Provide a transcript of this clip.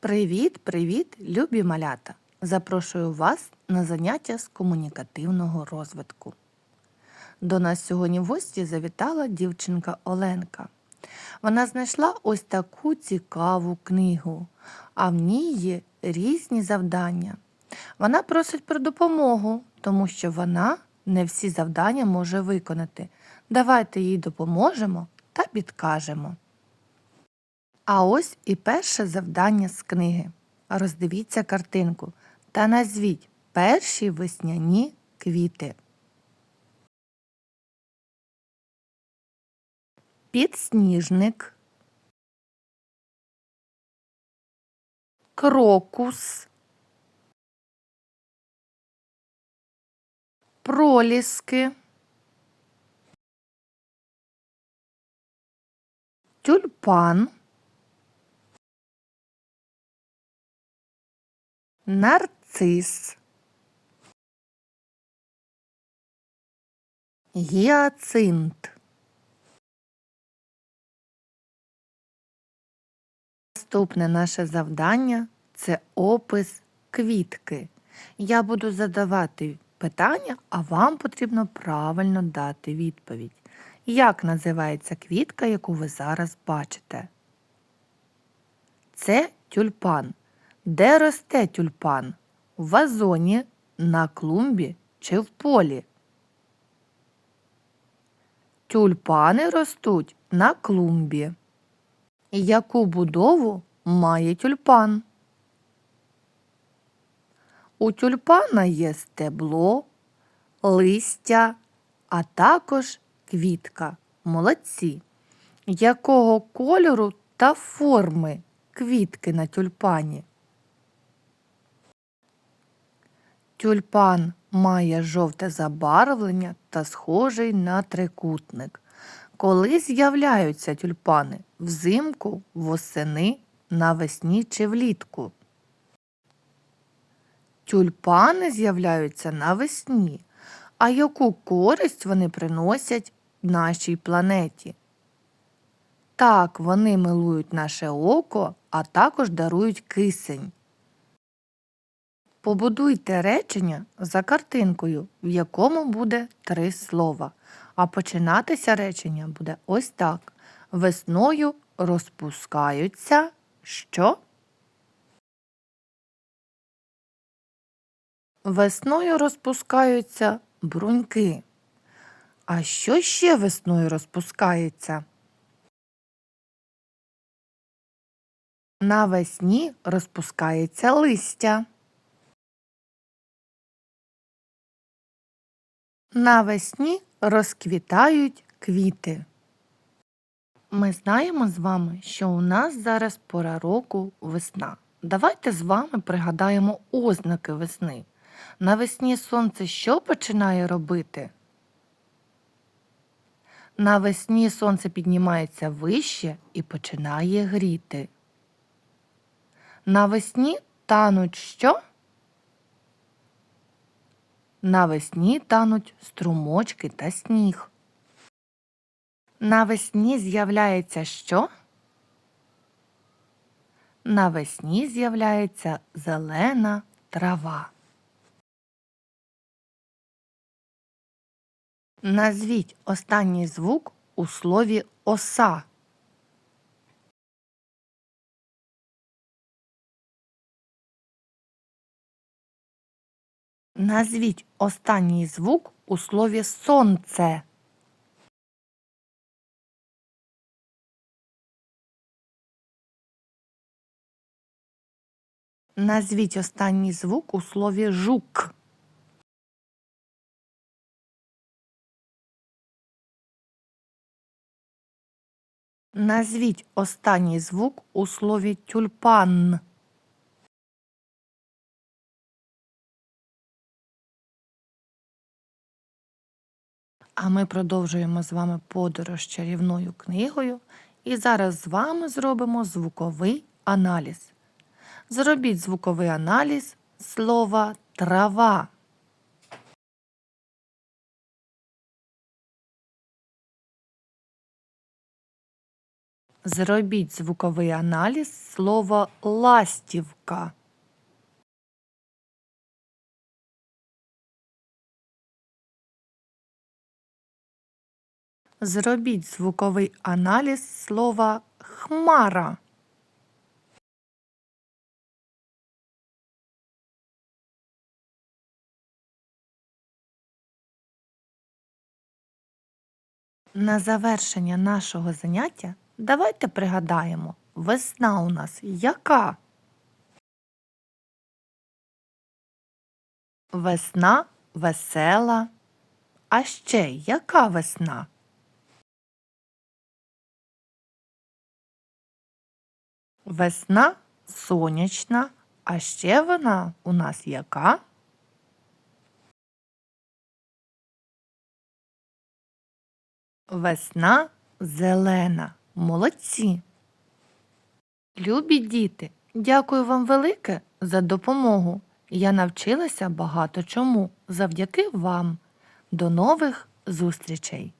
Привіт, привіт, любі малята! Запрошую вас на заняття з комунікативного розвитку. До нас сьогодні в гості завітала дівчинка Оленка. Вона знайшла ось таку цікаву книгу, а в ній є різні завдання. Вона просить про допомогу, тому що вона не всі завдання може виконати. Давайте їй допоможемо та підкажемо. А ось і перше завдання з книги. Роздивіться картинку та назвіть перші весняні квіти. Підсніжник, крокус, проліски, тюльпан, нарцис, гіацинт. Наступне наше завдання це опис квітки. Я буду задавати питання, а вам потрібно правильно дати відповідь. Як називається квітка, яку ви зараз бачите? Це тюльпан. Де росте тюльпан? В вазоні, на клумбі чи в полі? Тюльпани ростуть на клумбі. Яку будову має тюльпан? У тюльпана є стебло, листя, а також квітка. Молодці. Якого кольору та форми квітки на тюльпані? Тюльпан має жовте забарвлення та схожий на трикутник. Коли з'являються тюльпани взимку, восени, навесні чи влітку? Тюльпани з'являються навесні. А яку користь вони приносять нашій планеті? Так, вони милують наше око, а також дарують кисень. Побудуйте речення за картинкою, в якому буде три слова. А починатися речення буде ось так. Весною розпускаються що? Весною розпускаються бруньки. А що ще весною розпускається? Навесні розпускається листя. Навесні розквітають квіти. Ми знаємо з вами, що у нас зараз пора року весна. Давайте з вами пригадаємо ознаки весни. Навесні сонце що починає робити? Навесні сонце піднімається вище і починає гріти. Навесні тануть що? Навесні тануть струмочки та сніг. Навесні з'являється що? Навесні з'являється зелена трава. Назвіть останній звук у слові оса. Назвіть останній звук у слові сонце. Назвіть останній звук у слові жук. Назвіть останній звук у слові тюльпан. А ми продовжуємо з вами подорож чарівною книгою. І зараз з вами зробимо звуковий аналіз. Зробіть звуковий аналіз слова трава. Зробіть звуковий аналіз слова ластівка. Зробіть звуковий аналіз слова хмара. На завершення нашого заняття давайте пригадаємо, весна у нас яка? Весна весела. А ще яка весна? Весна сонячна, а ще вона у нас яка? Весна зелена. Молодці. Любі діти, дякую вам велике за допомогу. Я навчилася багато чому завдяки вам. До нових зустрічей!